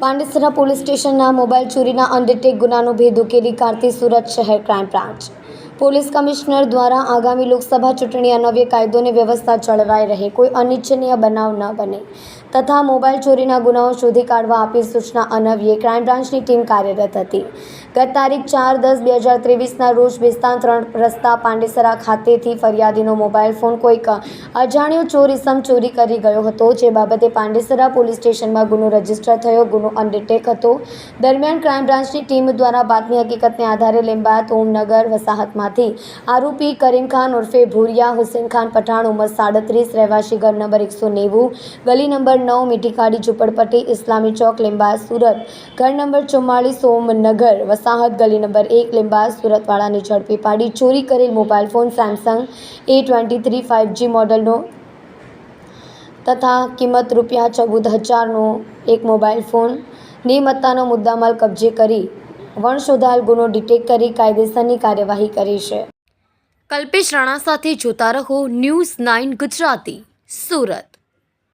Pandesara police સ્ટેશનના mobile ચોરીના અનડિટેક ગુનાનો ભેદ ઉકેલી કાઢતી સુરત શહેર ક્રાઇમ બ્રાન્ચ. પોલીસ કમિશનર દ્વારા આગામી લોકસભા ચૂંટણી અનવ્ય કાયદોની વ્યવસ્થા જળવાઈ રહે, કોઈ અનિચ્છનીય બનાવ ન બને તથા મોબાઈલ ચોરીના ગુનાઓ શોધી કાઢવા આપી સૂચના અનવ્યે ક્રાઇમ બ્રાન્ચની ટીમ કાર્યરત હતી. ગત તારીખ ચાર દસ બે હજાર ત્રેવીસના રોજ બેસ્તાન ત્રણ રસ્તા પાંડેસરા ખાતેથી ફરિયાદીનો મોબાઈલ ફોન કોઈક અજાણ્યો ચોરીસમ ચોરી કરી ગયો હતો, જે બાબતે પાંડેસરા પોલીસ સ્ટેશનમાં ગુનો રજિસ્ટર થયો, ગુનો અંડરટેક હતો. દરમિયાન ક્રાઇમ બ્રાન્ચની ટીમ દ્વારા બાતમી હકીકતને આધારે લીંબાયત ઓમનગર વસાહતમાંથી આરોપી કરીમ ખાન ઉર્ફે ભૂરિયા હુસેન ખાન પઠાણ ઉંમર સાડત્રીસ, રહેવાસી ઘર નંબર એકસો નેવું, ગલી નંબર નવ મીઠીકાડી ઝુંપડપટ્ટી, ઇસ્લામી ચોક, લીંબા, સુરત. ઘર નંબર ચુમ્માળીસ સોમનગર વસાહત ગલી નંબર એક, લીંબા, સુરતવાળાની ઝડપી પાડી ચોરી કરેલ mobile phone Samsung A twenty three five G મોડલનો તથા કિંમત રૂપિયા ચૌદ હજારનો એક મોબાઈલ ફોન. નિમત્તાનો મુદ્દામાલ કબજે કરી વણશોધાયેલ ગુનો ડિટેક્ટ કરી કાયદેસરની કાર્યવાહી કરી છે. કલ્પેશ રાણા સાથે જોતા રહો ન્યૂઝ નાઇન ગુજરાતી, સુરત.